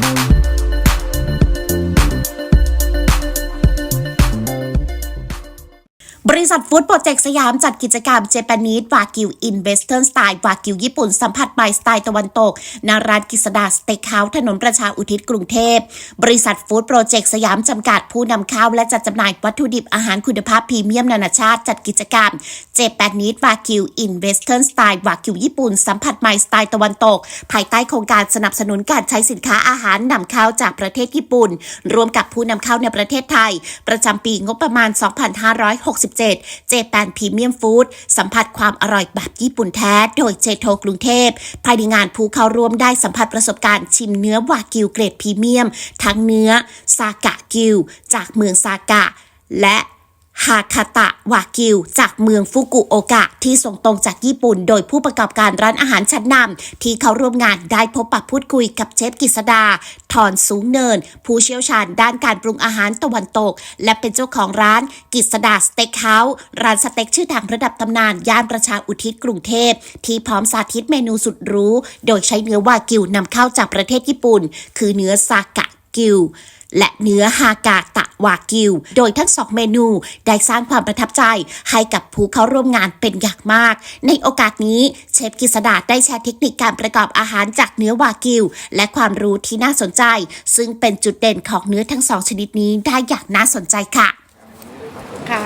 บ ษัทฟู้ดโปรเจกต์สยามจัดกิจกรรมเจแปนิสวากิวอินเวสเทิร์นสไตล์วากิวญี่ปุ่นสัมผัสใหม่สไตล์ตะวันตกณร้านกิษดาสเต็กเฮาส์ถนนประชาอุทิศกรุงเทพ บริษัทฟู้ดโปรเจกต์สยามจำกัดผู้นำเข้าและจัดจำหน่ายวัตถุดิบอาหารคุณภาพพรีเมียมนานาชาติจัดกิจกรรมเจแปนิสวากิวอินเวสเทิร์นสไตล์วากิวญี่ปุ่นสัมผัสใหม่สไตล์ตะวันตก ภายใต้โครงการสนับสนุนการใช้สินค้าอาหารนำเข้าจากประเทศญี่ปุ่นรวมกับผู้นำเข้าในประเทศไทย ประจำปีงบประมาณ 2567เจแปนพรีเมียมฟู้ดสัมผัสความอร่อยแบบญี่ปุ่นแท้ โดยเจโทกรุงเทพ ภายในงานผู้เข้าร่วมได้สัมผัสประสบการณ์ชิมเนื้อวากิวเกรดพรีเมียม ทั้งเนื้อ ซากะกิว จากเมืองซากะ และ ฮาคาตะวากิว จากเมืองฟุกุโอกะ ที่ส่งตรงจากญี่ปุ่น โดยผู้ประกอบการร้านอาหารชั้นนำที่เขาร่วมงานได้พบปะพูดคุยกับเชฟกิษดาทอนสูงเนิน ผู้เชี่ยวชาญด้านการปรุงอาหารตะวันตก และเป็นเจ้าของร้านกิษดาสเต็กเฮาส์ร้านสเต็กชื่อดังระดับตำนานย่านประชาอุทิศกรุงเทพ ที่พร้อมสาธิตเมนูสุดหรู้ โดยใช้เนื้อวากิวนำเข้าจากประเทศญี่ปุ่น คือเนื้อซากะกิว และเนื้อฮากาตะวากิว โดยทั้งสองเมนูได้สร้างความประทับใจให้กับผู้เข้าร่วมงานเป็นอย่างมาก ในโอกาสนี้เชฟกิษดาได้แชร์เทคนิคการประกอบอาหารจากเนื้อวากิว และความรู้ที่น่าสนใจ ซึ่งเป็นจุดเด่นของเนื้อทั้งสองชนิดนี้ได้อย่างน่าสนใจค่ะ ค่ะ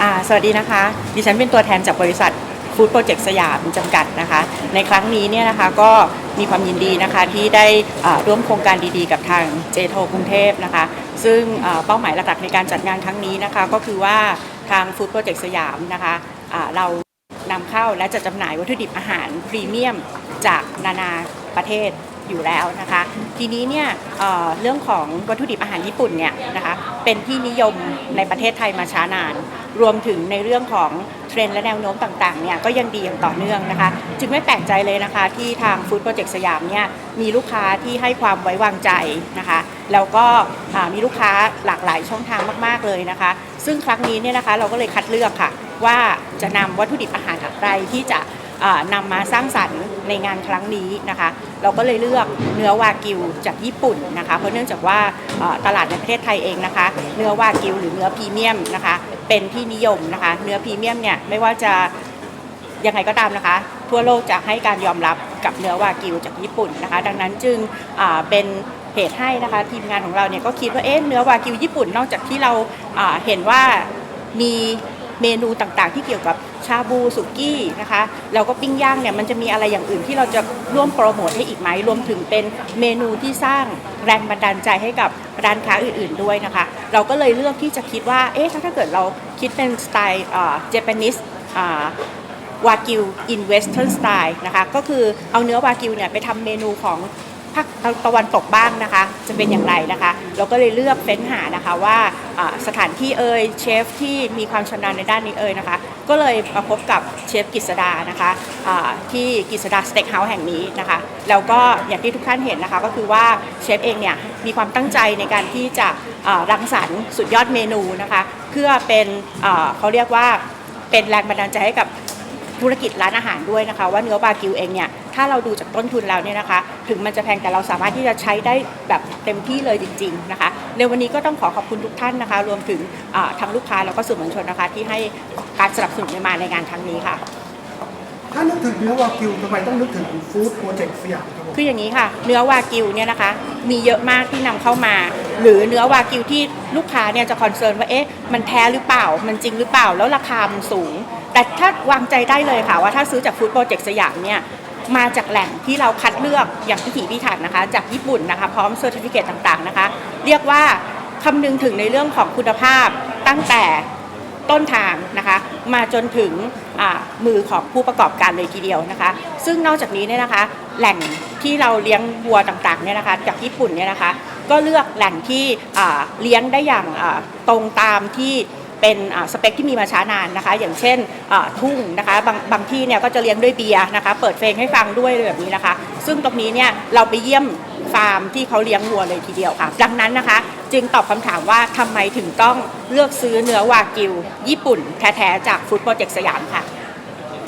อ่า สวัสดีนะคะ ดิฉันเป็นตัวแทนจากบริษัท ฟู้ดโปรเจกต์สยามจำกัดนะคะ ในครั้งนี้เนี่ยนะคะก็มีความยินดีนะคะที่ได้ร่วมโครงการดีๆ กับทางเจโทกรุงเทพนะคะ ซึ่งเป้าหมายหลักๆในการจัดงานครั้งนี้นะคะก็คือว่าทางฟู้ดโปรเจกต์สยามนะคะเรานำเข้าและจัดจำหน่ายวัตถุดิบอาหารพรีเมียมจากนานาประเทศอยู่แล้วนะคะ ทีนี้เนี่ยเเรื่องของวัตถุดิบอาหารญี่ปุ่นเนี่ยนะคะเป็นที่นิยมในประเทศไทยมาช้านาน รวมถึงในเรื่องของเทรนด์และแนวโน้มต่างๆเนี่ยก็ยังดีอย่างต่อเนื่องนะคะ จึงไม่แปลกใจเลยนะคะ ที่ทางฟู้ดโปรเจกต์สยามเนี่ยมีลูกค้าที่ให้ความไว้วางใจนะคะแล้วก็มีลูกค้าหลากหลายช่องทางมากๆเลยนะคะ ซึ่งครั้งนี้เนี่ยนะคะเราก็เลยคัดเลือกค่ะ ว่าจะนำวัตถุดิบอาหารอะไรที่จะอ่านำมาสร้างสรรค์ในงานครั้งนี้นะคะ เราก็เลยเลือกเนื้อวากิวจากญี่ปุ่นนะคะ เพราะเนื่องจากว่าอ่าตลาดในประเทศไทยเองนะคะ เนื้อวากิวหรือเนื้อพรีเมียมนะคะ เป็นที่นิยมนะคะ เนื้อพรีเมียมเนี่ยไม่ว่าจะยังไงก็ตามนะคะ ทั่วโลกจะให้การยอมรับกับเนื้อวากิวจากญี่ปุ่นนะคะ ดังนั้นจึงเป็นเหตุให้นะคะทีมงานของเราเนี่ยก็คิดว่าเอ๊ะเนื้อวากิวญี่ปุ่นนอกจากที่เราเห็นว่ามี เมนูต่างๆ ที่เกี่ยวกับชาบูสุกี้นะคะแล้วก็ปิ้งย่างเนี่ยมันจะมีอะไรอย่างอื่นที่เราจะร่วมโปรโมทให้อีกไหมรวมถึงเป็นเมนูที่สร้างแรงบันดาลใจให้กับร้านค้าอื่นๆด้วยนะคะ เราก็เลยเลือกที่จะคิดว่าเอ๊ะถ้าถ้าเกิดเราคิดเป็นสไตล์เจแปนิสวากิวอินเวสเทิร์นสไตล์นะคะก็คือเอาเนื้อวากิวเนี่ยไปทำเมนูของาคตะวันตกบ้างนะคะ จะเป็นอย่างไรนะคะ เราก็เลยเลือกเฟ้นหานะคะว่าสถานที่เอ่ยเชฟที่มีความชำนาญในด้านนี้เอ่ยนะคะ ก็เลยมาพบกับเชฟกิษดานะคะอ่าที่กิษดาสเต็กเฮาส์แห่งนี้นะคะ แล้วก็อย่างที่ทุกท่านเห็นนะคะ ก็คือว่าเชฟเองเนี่ยมีความตั้งใจในการที่จะรังสรรค์สุดยอดเมนูนะคะ เพื่อเป็นเขาเรียกว่าเป็นแรงบันดาลใจให้กับ ธุรกิจร้านอาหารด้วยนะคะ ว่าเนื้อบากิวเองเนี่ยถ้าเราดูจากต้นทุนแล้วเนี่ยนะคะ ถึงมันจะแพงแต่เราสามารถที่จะใช้ได้แบบเต็มที่เลยจริง ๆนะคะ ในวันนี้ก็ต้องขอขอบคุณทุกท่านนะคะ รวมถึงทางลูกค้าแล้วก็สื่อมวลชนนะคะ ที่ให้การสนับสนุนมาในงานครั้งนี้ค่ะ ถ้านึกถึงเนื้อวากิวทำไมต้องนึกถึงฟู้ดโปรเจกต์สยามครับผมคืออย่างนี้ค่ะ เนื้อวากิวเนี่ยนะคะ มีเยอะมากที่นำเข้ามา หรือเนื้อวากิวที่ลูกค้าเนี่ยจะคอนเซิร์นว่าเอ๊ะมันแท้หรือเปล่า มันจริงหรือเปล่าแล้วราคามันสูง แต่ถ้าวางใจได้เลยค่ะว่าถ้าซื้อจากฟู้ดโปรเจกต์สยามเนี่ยมาจากแหล่งที่เราคัดเลือกอย่างพิถีพิถันนะคะ จากญี่ปุ่นนะคะ พร้อมเซอร์ติฟิเคตต่างๆนะคะ เรียกว่าคำนึงถึงในเรื่องของคุณภาพตั้งแต่ ต้นทางนะคะ มาจนถึงมือของผู้ประกอบการเลยทีเดียวนะคะ ซึ่งนอกจากนี้เนี่ยนะคะ แหล่งที่เราเลี้ยงวัวต่างๆเนี่ยนะคะ จากญี่ปุ่นเนี่ยนะคะ ก็เลือกแหล่งที่เลี้ยงได้อย่างตรงตามที่เป็นสเปคที่มีมาช้านานนะคะ อย่างเช่นทุ่งนะคะบางบางที่เนี่ยก็จะเลี้ยงด้วยเบียร์นะคะ เปิดเพลงให้ฟังด้วยแบบนี้นะคะ ซึ่งตรงนี้เนี่ยเราไปเยี่ยมฟาร์มที่เขาเลี้ยงวัวเลยทีเดียวค่ะ ดังนั้นนะคะ จึงตอบคำถามว่าทำไมถึงต้องเลือกซื้อเนื้อวากิว ญี่ปุ่นแท้ๆจากฟู้ดโปรเจกต์สยามค่ะ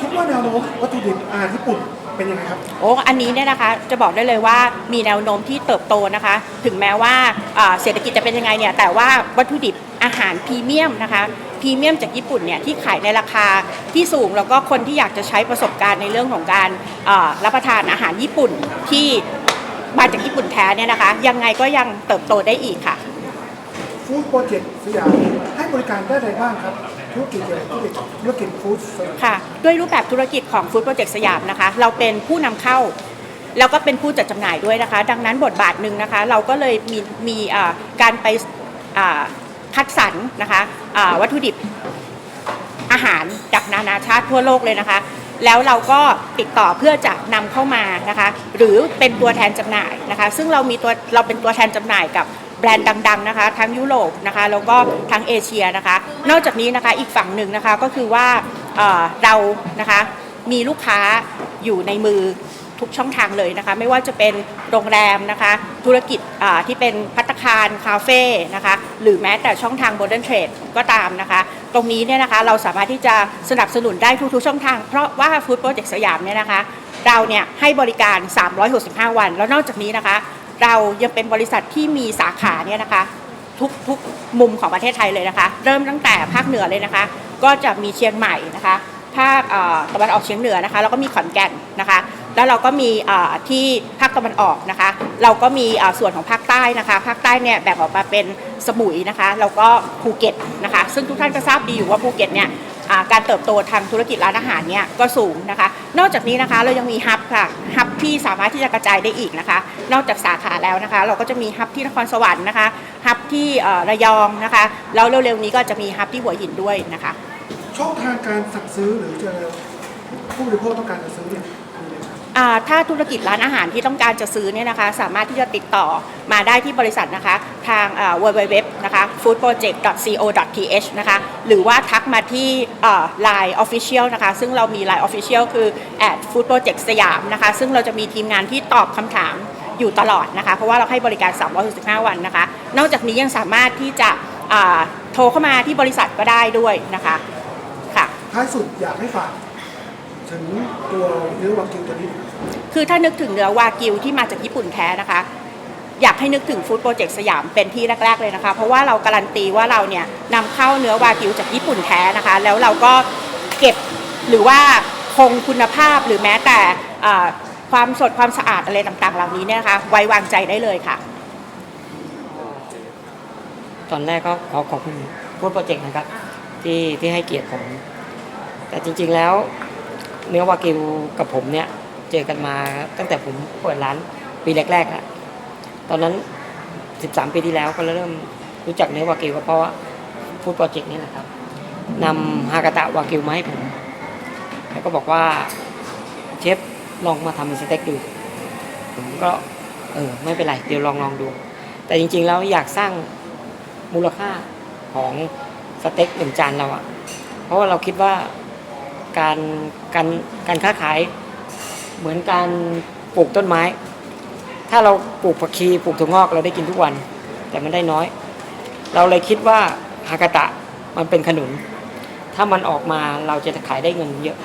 คิดว่าแนวโน้มวัตถุดิบอาหารญี่ปุ่นไปเป็นยังไงครับ โอ้อันนี้เนี่ยนะคะจะบอกได้เลยว่ามีแนวโน้มที่เติบโตนะคะ ถึงแม้ว่าอ่าเศรษฐกิจจะเป็นยังไงเนี่ยแต่ว่าวัตถุดิบอาหารพรีเมียมนะคะพรีเมียมจากญี่ปุ่นเนี่ยที่ขายในราคาที่สูงแล้วก็คนที่อยากจะใช้ประสบการณ์ในเรื่องของการอ่ารับประทานอาหารญี่ปุ่นที่มาจากญี่ปุ่นแท้เนี่ยนะคะ ยังไงก็ยังเติบโตได้อีกค่ะ ฟู้ดโปรเจกต์สยามให้บริการได้อะไรบ้างครับ ธุรกิจอะไรธุรกิจธุรกิจฟู้ดค่ะ ด้วยรูปแบบธุรกิจของ Food Project สยามนะคะ เราเป็นผู้นำเข้า แล้วก็เป็นผู้จัดจำหน่ายด้วยนะคะ ดังนั้นบทบาทหนึ่งนะคะ เราก็เลยมีมีอ่าการไปอ่าคัดสรรนะคะอ่าวัตถุดิบ อาหารจากนานาชาติทั่วโลกเลยนะคะ แล้วเราก็ติดต่อเพื่อจะนำเข้ามานะคะ หรือเป็นตัวแทนจำหน่ายนะคะ ซึ่งเรามีตัวเราเป็นตัวแทนจำหน่ายกับ แบรนด์ดังๆนะคะทั้งยุโรปนะคะแล้วก็ทั้งเอเชียนะคะ นอกจากนี้นะคะอีกฝั่งหนึ่งนะคะก็คือว่าเเรานะคะมีลูกค้าอยู่ในมือทุกช่องทางเลยนะคะ ไม่ว่าจะเป็นโรงแรมนะคะ ธุรกิจที่เป็นพัตคารคาเฟ่นะคะ หรือแม้แต่ช่องทางโ o เดิร์นเทรดก็ตามนะคะ ตรงนี้เนี่ยนะคะเราสามารถที่จะสนับสนุนได้ทุกๆช่องทาง เพราะว่าฟู้ดโปรเจกต์สยามเนี่ยนะคะ เราเนี่ยให้บริการ 365 วัน แล้วนอกจากนี้นะคะ เรายังเป็นบริษัทที่มีสาขาเนี่ยนะคะทุกทุกมุมของประเทศไทยเลยนะคะ เริ่มตั้งแต่ภาคเหนือเลยนะคะ ก็จะมีเชียงใหม่นะคะ ภาคอ่อตะวันออกเฉียงเหนือนะคะแล้วก็มีขอนแก่นนะคะ แล้วเราก็มีที่ภาคตะวันออกนะคะ เราก็มีส่วนของภาคใต้นะคะ ภาคใต้เนี่ยแบ่งออกมาเป็นสมุยนะคะแล้วก็ภูเก็ตนะคะ ซึ่งทุกท่านก็ทราบดีอยู่ว่าภูเก็ตเนี่ย การเติบโตทางธุรกิจร้านอาหารเนี่ยก็สูงนะคะ นอกจากนี้นะคะเรายังมีฮับค่ะฮับที่สามารถที่จะกระจายได้อีกนะคะ นอกจากสาขาแล้วนะคะ เราก็จะมีฮับที่นครสวรรค์นะคะฮับที่เอ่อระยองนะคะแล้วเร็วๆนี้ก็จะมีฮับที่หัวหินด้วยนะคะ ช่องทางการสั่งซื้อหรือจะผู้บริโภคต้องการจะซื้อเนี่ยมีอะไรครับอ่าถ้าธุรกิจร้านอาหารที่ต้องการจะซื้อเนี่ยนะคะ สามารถที่จะติดต่อมาได้ที่บริษัทนะคะ ทางอ่า www นะคะ foodproject.co.th นะคะ หรือว่าทักมาที่อ่า Line Official นะคะ ซึ่งเรามี Line Official คือ at foodproject สยามนะคะ ซึ่งเราจะมีทีมงานที่ตอบคำถามอยู่ตลอดนะคะ เพราะว่าเราให้บริการ 365 วันนะคะ นอกจากนี้ยังสามารถที่จะอ่าโทรเข้ามาที่บริษัทก็ได้ด้วยนะคะค่ะท้ายสุดอยากให้ฝากถึงตัวเนื้อวากิวตัวนี้ คือถ้านึกถึงเนื้อวากิวที่มาจากญี่ปุ่นแท้นะคะ อยากให้นึกถึงฟู้ดโปรเจกต์สยามเป็นที่แรก ๆ เลยนะคะ เพราะว่าเราการันตีว่าเราเนี่ยนำเข้าเนื้อวากิวจากญี่ปุ่นแท้นะคะ แล้วเราก็เก็บหรือว่าคงคุณภาพหรือแม้แต่ความสดความสะอาดอะไรต่างๆ เหล่านี้เนี่ยนะคะไว้วางใจได้เลยค่ะ ตอนแรกก็ขอขอบคุณพูดโปรเจกต์นะครับ ที่ที่ให้เกียรติผม แต่จริง ๆแล้ว เนื้อวากิวกับผมเนี่ย เจอกันมาตั้งแต่ผมเปิดร้านปีแรกๆอะ ตอนนั้น 13 ปีที่แล้วก็เริ่มรู้จักเนื้อวากิวก็เพราะว่าฟูดโปรเจกต์นี่แหละครับนำฮากาตะวากิวมาให้ผม แล้วก็บอกว่าเชฟลองมาทำเป็นสเต็กดู ผมก็เออไม่เป็นไร เดี๋ยวลองลองดู แต่จริง ๆ แล้วอยากสร้างมูลค่าของสเต็กหนึ่งจานเราอะเพราะว่าเราคิดว่าการการการค้าขายเหมือนการปลูกต้นไม้ ถ้าเราปลูกผักชีปลูกถั่วงอกเราได้กินทุกวัน แต่มันได้น้อย เราเลยคิดว่าฮากาตะมันเป็นขนุน ถ้ามันออกมาเราจะขายได้เงินเยอะ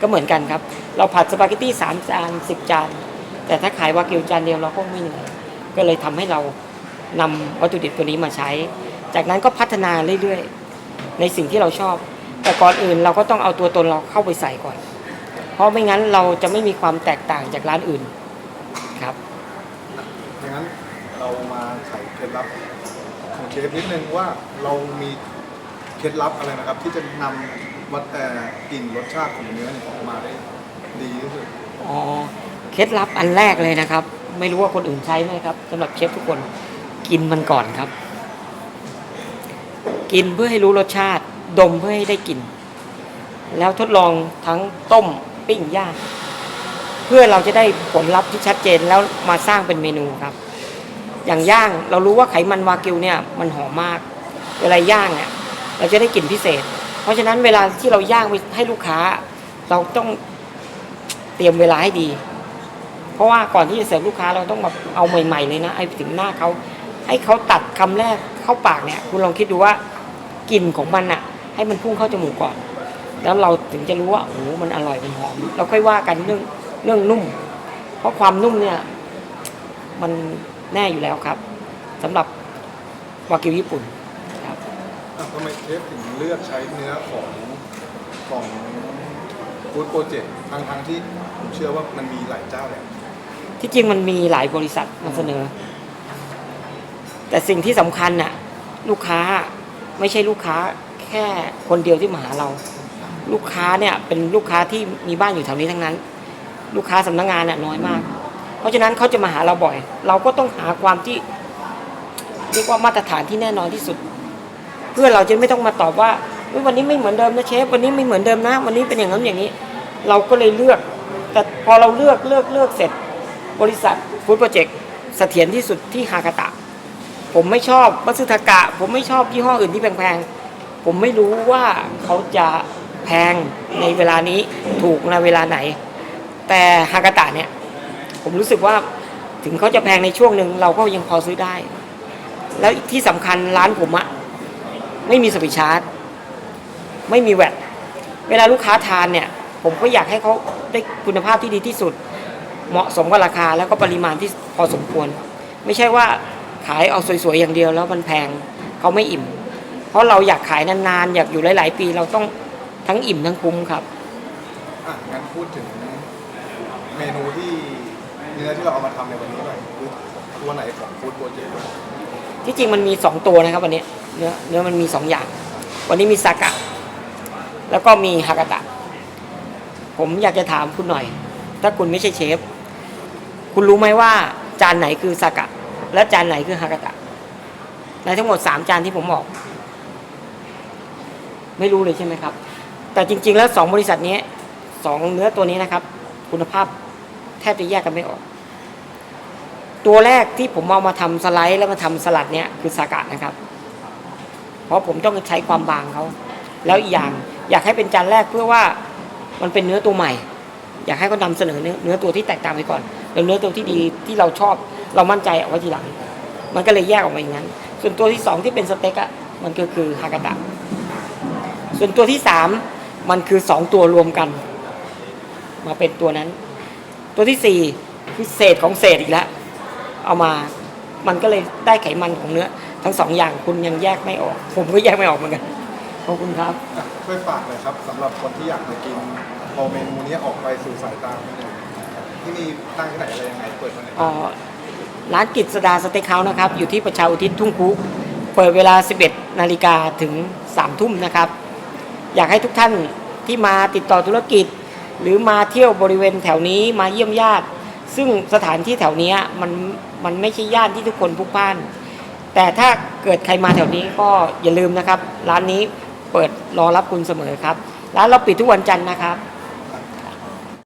ก็เหมือนกันครับ เราผัดสปาเกตตี้สามจานสิบจาน แต่ถ้าขายวากิวจานเดียวเราก็ไม่เหนื่อยก็เลยทำให้เรานำวัตถุดิบตัวนี้มาใช้ จากนั้นก็พัฒนาเรื่อยๆ ในสิ่งที่เราชอบ แต่ก่อนอื่นเราก็ต้องเอาตัวตนเราเข้าไปใส่ก่อน เพราะไม่งั้นเราจะไม่มีความแตกต่างจากร้านอื่นครับ อย่างนั้น เรามาไขเคล็ดลับของเชฟนิดนึงว่าเรามีเคล็ดลับอะไรนะครับ ที่จะนำวัดเอ่อกลิ่นรสชาติของเนื้อเนี่ยออกมาได้ดีที่สุดอ๋อเคล็ดลับอันแรกเลยนะครับ ไม่รู้ว่าคนอื่นใช้ไหมครับสำหรับเชฟทุกคนกินมันก่อนครับ กินเพื่อให้รู้รสชาติ ดมเพื่อให้ได้กลิ่นแล้วทดลองทั้งต้มปิ้งย่างเพื่อเราจะได้ผลลัพธ์ที่ชัดเจนแล้วมาสร้างเป็นเมนูครับ อย่างย่างเรารู้ว่าไขมันวากิวเนี่ยมันหอมมาก เวลาย่างเนี่ยเราจะได้กลิ่นพิเศษ เพราะฉะนั้นเวลาที่เราย่างไปให้ลูกค้า เราต้องเตรียมเวลาให้ดี เพราะว่าก่อนที่จะเสิร์ฟลูกค้าเราต้องแบบเอาใหม่ ๆ เลยนะไอ้ถึงหน้าเขาให้เขาตัดคำแรกเข้าปากเนี่ย คุณลองคิดดูว่ากลิ่นของมันอะให้มันพุ่งเข้าจมูกก่อน แล้วเราถึงจะรู้ว่าโอ้โหมันอร่อยมันหอมเราค่อยว่ากันเรื่องเรื่องนุ่ม เพราะความนุ่มเนี่ย มัน แน่อยู่แล้วครับสำหรับวากิวญี่ปุ่นครับอะทำไมเชฟถึงเลือกใช้เนื้อของของฟู้ดโปรเจกต์ทั้งทั้งๆที่ผมเชื่อว่ามันมีหลายเจ้าแหละ ที่จริงมันมีหลายบริษัทมาเสนอ แต่สิ่งที่สำคัญน่ะลูกค้าไม่ใช่ลูกค้าแค่คนเดียวที่มาหาเรา ลูกค้าเนี่ยเป็นลูกค้าที่มีบ้านอยู่แถวนี้ทั้งนั้น ลูกค้าสำนักงานน่ะน้อยมาก เพราะฉะนั้นเขาจะมาหาเราบ่อย เราก็ต้องหาความที่เรียกว่ามาตรฐานที่แน่นอนที่สุด เพื่อเราจะไม่ต้องมาตอบว่าวันนี้ไม่เหมือนเดิมนะเชฟวันนี้ไม่เหมือนเดิมนะ วันนี้เป็นอย่างนั้นอย่างนี้ เราก็เลยเลือก แต่พอเราเลือกเลือกเลือกเสร็จ บริษัทฟู้ดโปรเจกต์เสถียรที่สุดที่ฮากาตะ ผมไม่ชอบมัตสึทากะ ผมไม่ชอบยี่ห้ออื่นที่แพงๆผมไม่รู้ว่าเขาจะแพงในเวลานี้ถูกในเวลาไหน แต่ฮากาตะเนี่ย ผมรู้สึกว่าถึงเขาจะแพงในช่วงหนึ่งเราก็ยังพอซื้อได้ แล้วที่สำคัญร้านผมอะไม่มีสวิชชาร์จ ไม่มีแวตเวลาลูกค้าทานเนี่ย ผมก็อยากให้เขาได้คุณภาพที่ดีที่สุด เหมาะสมกับราคาแล้วก็ปริมาณที่พอสมควร ไม่ใช่ว่าขายเอาสวยๆอย่างเดียวแล้วมันแพงเขาไม่อิ่ม เพราะเราอยากขายนานๆ อยากอยู่หลาย ๆ ปีเราต้องทั้งอิ่มทั้งคุ้มครับอะงั้นพูดถึงเมนูที่ เนื้อที่เราเอามาทำในวันนี้หน่อยคือตัวไหนของฟู้ดโปรเจกต์ที่จริงมันมี 2 ตัวนะครับวันนี้เนื้อเนื้อมันมี 2 อย่าง วันนี้มีซากะ แล้วก็มีฮากาตะ ผมอยากจะถามคุณหน่อย ถ้าคุณไม่ใช่เชฟ คุณรู้ไหมว่าจานไหนคือซากะ และจานไหนคือฮากาตะ ในทั้งหมด 3 จานที่ผมบอก ไม่รู้เลยใช่ไหมครับ แต่จริง ๆ แล้ว 2 บริษัทนี้สองเนื้อตัวนี้นะครับ คุณภาพ แทบจะแยกกันไม่ออก ตัวแรกที่ผมเอามาทำสไลด์แล้วมาทำสลัดเนี่ยคือสากะนะครับ เพราะผมต้องใช้ความบางเขาแล้วอีกอย่างอยากให้เป็นจานแรกเพื่อว่ามันเป็นเนื้อตัวใหม่ อยากให้เขานำเสนอเนื้อเนื้อตัวที่แตกต่างไปก่อนแล้วเนื้อตัวที่ดีที่เราชอบเรามั่นใจเอาไว้ทีหลัง มันก็เลยแยกออกมาอย่างนั้น ส่วนตัวที่สองที่เป็นสเต็กอะมันก็คือฮากาตะส่วนตัวที่สามมันคือสองตัวรวมกัน มาเป็นตัวนั้น ตัวที่สี่คือเศษของเศษอีกแล้ว เอามามันก็เลยได้ไขมันของเนื้อ ทั้งสองอย่างคุณยังแยกไม่ออก ผมก็แยกไม่ออกเหมือนกันขอบคุณครับอะช่วยฝากหน่อยครับสำหรับคนที่อยากจะกินพอเมนูนี้ออกไปสู่สายตาคนอื่นที่นี่ตั้งที่ไหนอะไรยังไงเปิดวันไหนเอ่อร้านกิจสดาสเต็กเฮาส์นะครับ อยู่ที่ประชาอุทิศทุ่งคุเปิดเวลา 11 นาฬิกาถึง 3 ทุ่มนะครับ อยากให้ทุกท่านที่มาติดต่อธุรกิจ หรือมาเที่ยวบริเวณแถวนี้มาเยี่ยมญาติ ซึ่งสถานที่แถวนี้มันมันไม่ใช่ย่านที่ทุกคนพลุกพล่าน แต่ถ้าเกิดใครมาแถวนี้ก็อย่าลืมนะครับ ร้านนี้เปิดรอรับคุณเสมอครับร้านเราปิดทุกวันจันทร์นะครับ